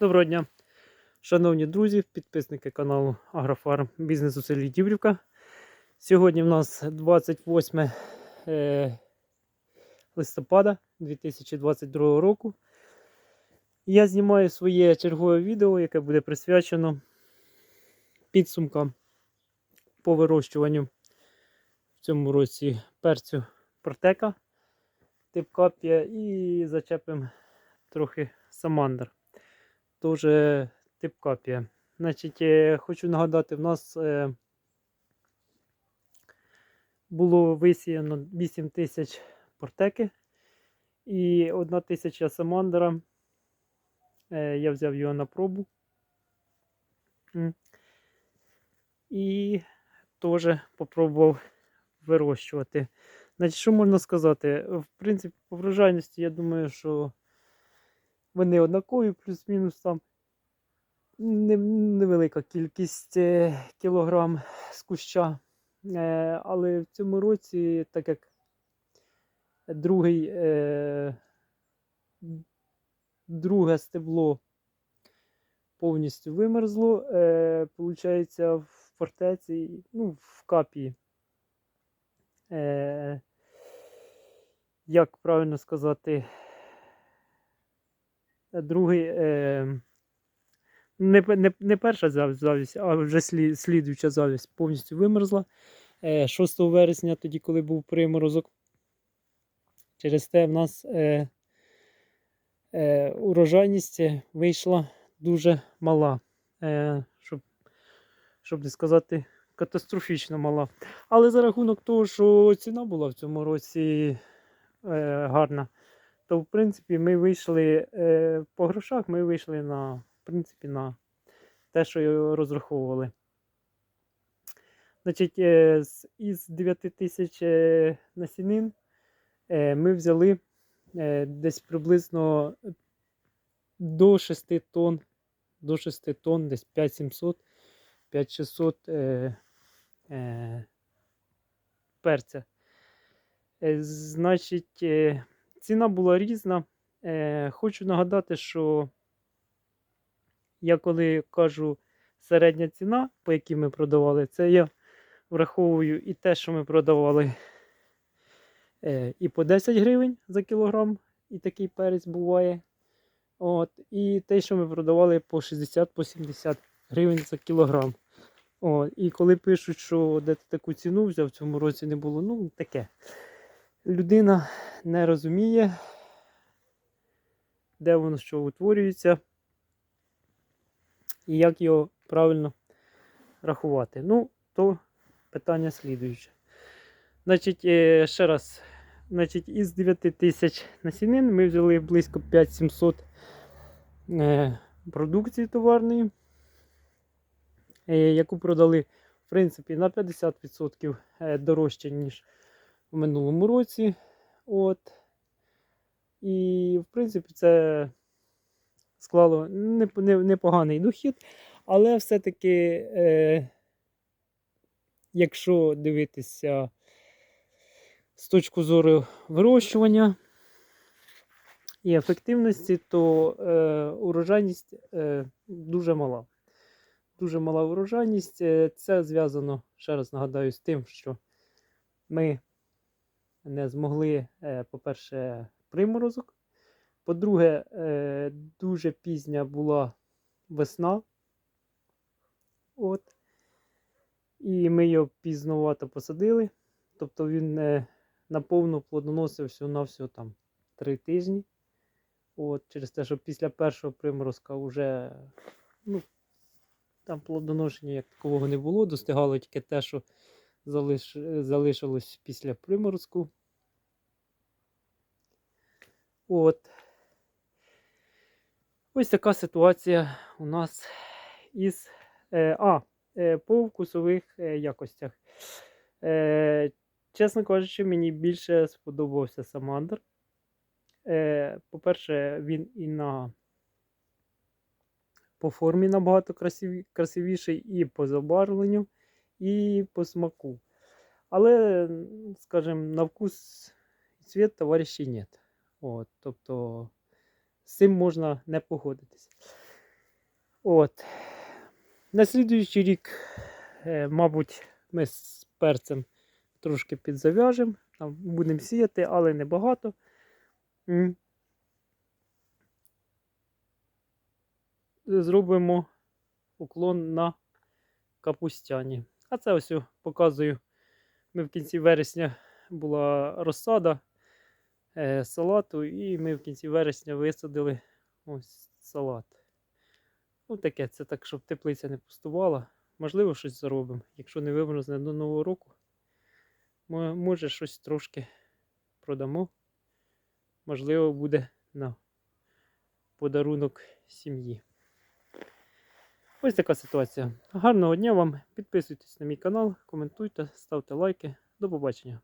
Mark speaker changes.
Speaker 1: Доброго дня, шановні друзі, підписники каналу Агрофарм Бізнес у селі Дібрівка. Сьогодні в нас 28 е, листопада 2022 року. Я знімаю своє чергове відео, яке буде присвячено підсумкам по вирощуванню в цьому році перцю протека тип капія і зачепимо трохи самандр теж тип копія. Значить, е, хочу нагадати, в нас е, було висіяно 8 тисяч портеки і 1 тисяча самандера. Е, Я взяв його на пробу. І теж попробував вирощувати. Значить, що можна сказати? В принципі, по врожайності, я думаю, що вони однакові, плюс-мінус там невелика кількість е, кілограм з куща. Е, Але в цьому році, так як другий, е, друге стебло повністю вимерзло, получається в фортеці, ну, в капі. Як правильно сказати, другий. Е, не, не, не перша завість, а вже слід, слідуюча завість повністю вимерзла. Е, 6 вересня, тоді, коли був приморозок. Через те в нас е, е, урожайність вийшла дуже мала. Е, щоб, щоб не сказати, катастрофічно мала. Але за рахунок того, що ціна була в цьому році е, гарна, то в принципі ми вийшли е, по грошах, ми вийшли на, в принципі, на те, що розраховували. Значить, е, із 9 тисяч е, насінин е, ми взяли е, десь приблизно до 6 тонн, до 6 тонн, десь 5700, 5600 е, е, перця. Е, значить, е, ціна була різна. Е, хочу нагадати, що я коли кажу середня ціна, по якій ми продавали, це я враховую і те, що ми продавали е, і по 10 гривень за кілограм, і такий перець буває. От, і те, що ми продавали по 60-70 гривень за кілограм. От, і коли пишуть, що де ти таку ціну взяв в цьому році не було, ну таке. Людина не розуміє, де воно що утворюється і як його правильно рахувати. Ну, то питання слідуюче. Значить, е, ще раз, значить, із 9 тисяч насінин ми взяли близько 5700 е, продукції товарної, е, яку продали, в принципі, на 50% е, дорожче, ніж в минулому році. От. І, в принципі, це склало непоганий дохід, але все-таки, е, якщо дивитися з точки зору вирощування і ефективності, то е, урожайність е, дуже мала. Дуже мала урожайність. Е, Це зв'язано, ще раз нагадаю, з тим, що ми не змогли, е, по-перше, приморозок. По-друге, е, дуже пізня була весна. От. І ми його пізновато посадили. Тобто він е, наповну плодоносив всього на всього там 3 тижні. От, через те, що після першого приморозка вже ну, там плодоношення як такого не було, достигало тільки те, що залиш, залишилось після приморозку. От. Ось така ситуація у нас із. Е, а, е, по вкусових е, якостях. Е, чесно кажучи, мені більше сподобався Самандр. Е, по-перше, він і на по формі набагато красиві, красивіший, і по забарвленню, і по смаку. Але, скажімо, на вкус і цвіт товариші нет. Тобто з цим можна не погодитись. От. На слідуючий рік, е, мабуть, ми з перцем трошки підзав'яжемо. Будемо сіяти, але не багато. Зробимо уклон на капустяні. А це ось показую. Ми в кінці вересня була розсада е, салату, і ми в кінці вересня висадили ось салат. Ну, таке, це так, щоб теплиця не пустувала. Можливо, щось заробимо. Якщо не вимерзне до Нового року, мо- може щось трошки продамо. Можливо, буде на подарунок сім'ї. Ось така ситуація. Гарного дня вам. Підписуйтесь на мій канал, коментуйте, ставте лайки. До побачення.